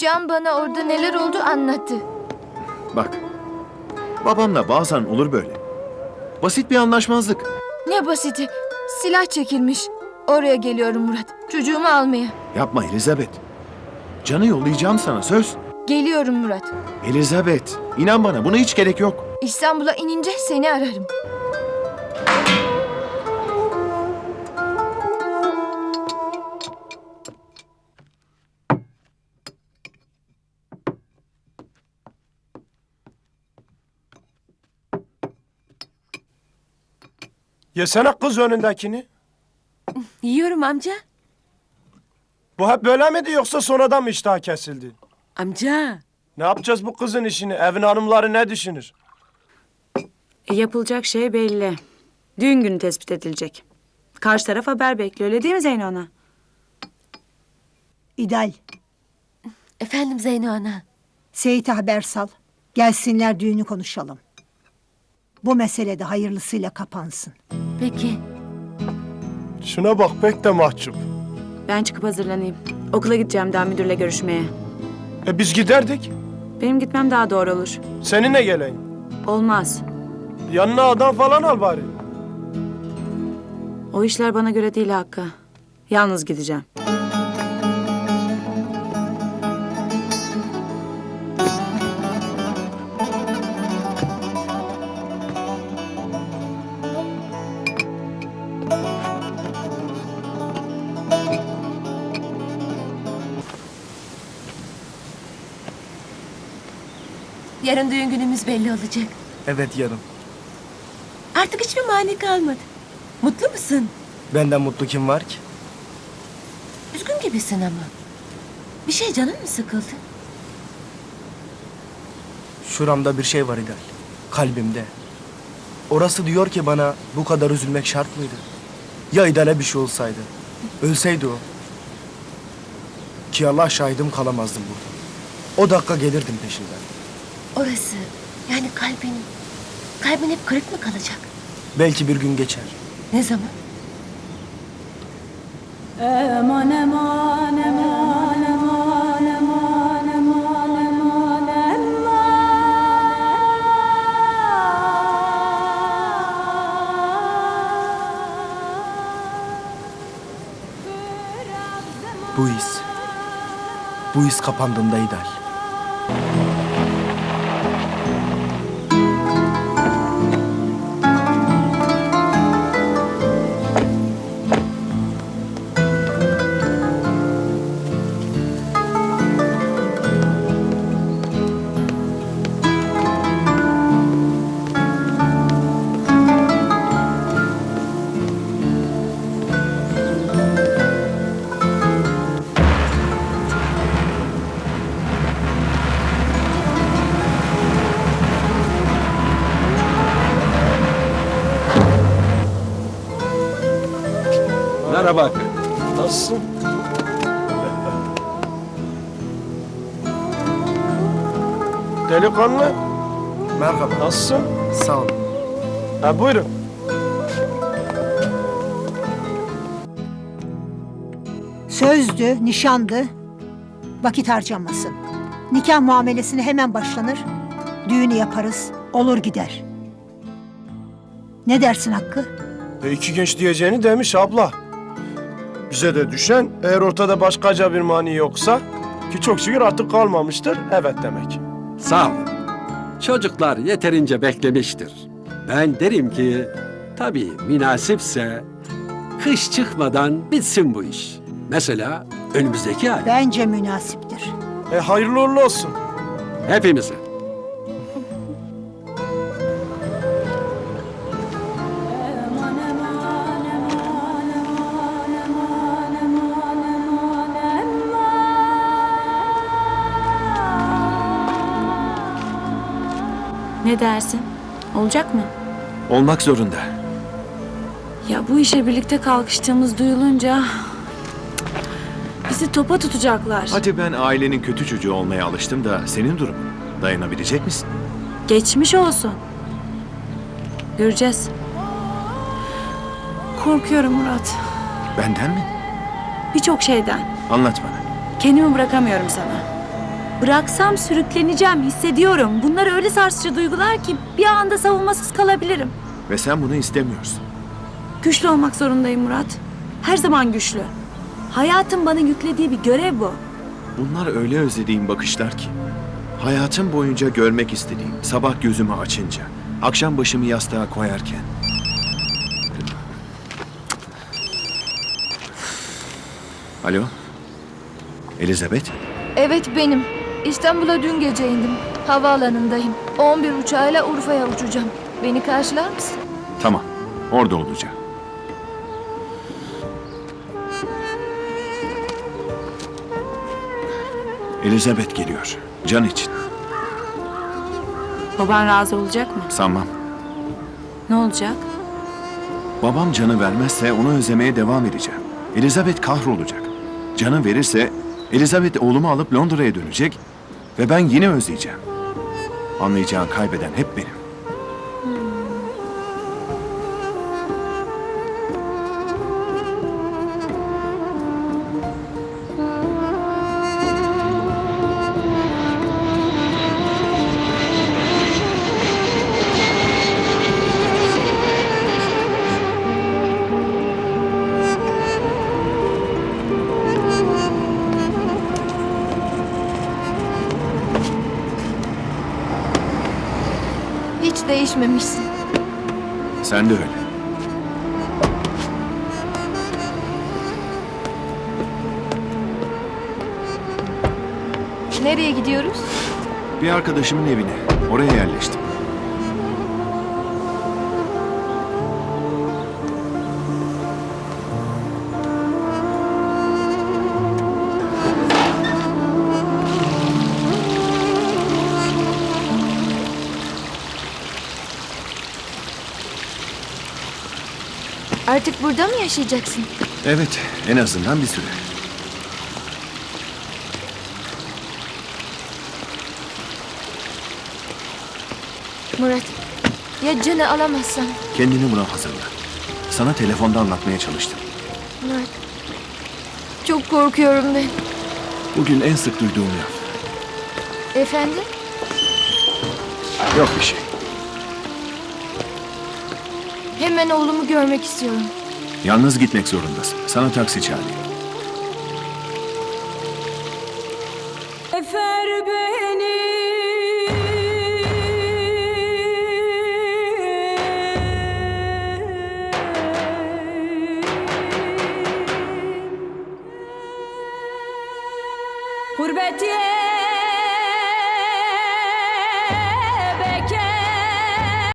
Can bana orada neler oldu anlattı. Bak. Babamla bazen olur böyle. Basit bir anlaşmazlık. Ne basiti. Silah çekilmiş. Oraya geliyorum Murat. Çocuğumu almaya. Yapma Elizabeth. Canı yollayacağım sana söz. Geliyorum Murat. Elizabeth, inan bana buna hiç gerek yok. İstanbul'a inince seni ararım. Yesene kız önündekini. Yiyorum amca. Bu hep böyle miydi yoksa sonradan mı iştah kesildi? Amca. Ne yapacağız bu kızın işini? Evin hanımları ne düşünür? E, yapılacak şey belli. Düğün günü tespit edilecek. Karşı taraf haber bekliyor öyle değil mi Zeyno ana? İdal, Efendim Zeyno ana. Seyit'e haber sal. Gelsinler düğünü konuşalım. Bu mesele de hayırlısıyla kapansın. Peki. Şuna bak pek de mahcup. Ben çıkıp hazırlanayım. Okula gideceğim daha müdürle görüşmeye. E biz giderdik. Benim gitmem daha doğru olur. Seninle geleyim. Olmaz. Yanına adam falan al bari. O işler bana göre değil Hakkı. Yalnız gideceğim. Yarın düğün günümüz belli olacak. Evet yarın. Artık hiçbir mani kalmadı. Mutlu musun? Benden mutlu kim var ki? Üzgün gibisin ama. Bir şey canın mı sıkıldı? Şuramda bir şey var İdal. Kalbimde. Orası diyor ki bana bu kadar üzülmek şart mıydı? Ya İdal'e bir şey olsaydı? Ölseydi o. Ki Allah şahidim kalamazdım burada. O dakika gelirdim peşinden. Orası. Yani kalbin. Kalbin hep kırık mı kalacak? Belki bir gün geçer. Ne zaman? Eman eman eman eman eman eman eman Bu his. Bu his kapandığında İdal. Merhaba. Nasılsın? Delikanlı Merhaba. nasılsın? Sağ ol. Ha buyurun. Sözdü, nişandı. Vakit harcamasın. Nikah muamelesine hemen başlanır. Düğünü yaparız, olur gider. Ne dersin Hakkı? E iki genç diyeceğini demiş abla. Bize de düşen eğer ortada başkaca bir mani yoksa ki çok şükür artık kalmamıştır evet demek. Sağ olun. Çocuklar yeterince beklemiştir. Ben derim ki tabii münasipse kış çıkmadan bitsin bu iş. Mesela önümüzdeki ay Bence münasiptir. E hayırlı uğurlu olsun. hepimize. Ne dersin? Olacak mı? Olmak zorunda. Ya bu işe birlikte kalkıştığımız duyulunca bizi topa tutacaklar. Hadi ben ailenin kötü çocuğu olmaya alıştım da senin durumun. Dayanabilecek misin? Geçmiş olsun. Göreceğiz. Korkuyorum Murat. Benden mi? Birçok şeyden. Anlat bana. Kendimi bırakamıyorum sana. Bıraksam sürükleneceğim, hissediyorum. Bunlar öyle sarsıcı duygular ki bir anda savunmasız kalabilirim. Ve sen bunu istemiyorsun. Güçlü olmak zorundayım Murat. Her zaman güçlü. Hayatın bana yüklediği bir görev bu. Bunlar öyle özlediğim bakışlar ki. Hayatım boyunca görmek istediğim, sabah gözümü açınca, akşam başımı yastığa koyarken. Alo? Elizabeth? Evet benim. İstanbul'a dün gece indim. Havaalanındayım. 11 uçağıyla Urfa'ya uçacağım. Beni karşılar mısın? Tamam, orada olacağım. Elizabeth geliyor. Can için. Baban razı olacak mı? Sanmam. Ne olacak? Babam canı vermezse onu özlemeye devam edeceğim. Elizabeth kahrolacak. Canı verirse Elizabeth oğlumu alıp Londra'ya dönecek ve ben yine özleyeceğim. Anlayacağın kaybeden hep benim. Hiç değişmemişsin. Sen de öyle. Nereye gidiyoruz? Bir arkadaşımın evine. Oraya yerleştim. Artık burada mı yaşayacaksın? Evet, en azından bir süre. Murat, ya canı alamazsan? Kendini buna hazırla. Sana telefonda anlatmaya çalıştım. Murat, çok korkuyorum ben. Bugün en sık duyduğum laf. Efendim? Yok bir şey. Hemen oğlumu görmek istiyorum. Yalnız gitmek zorundasın. Sana taksi çağırayım.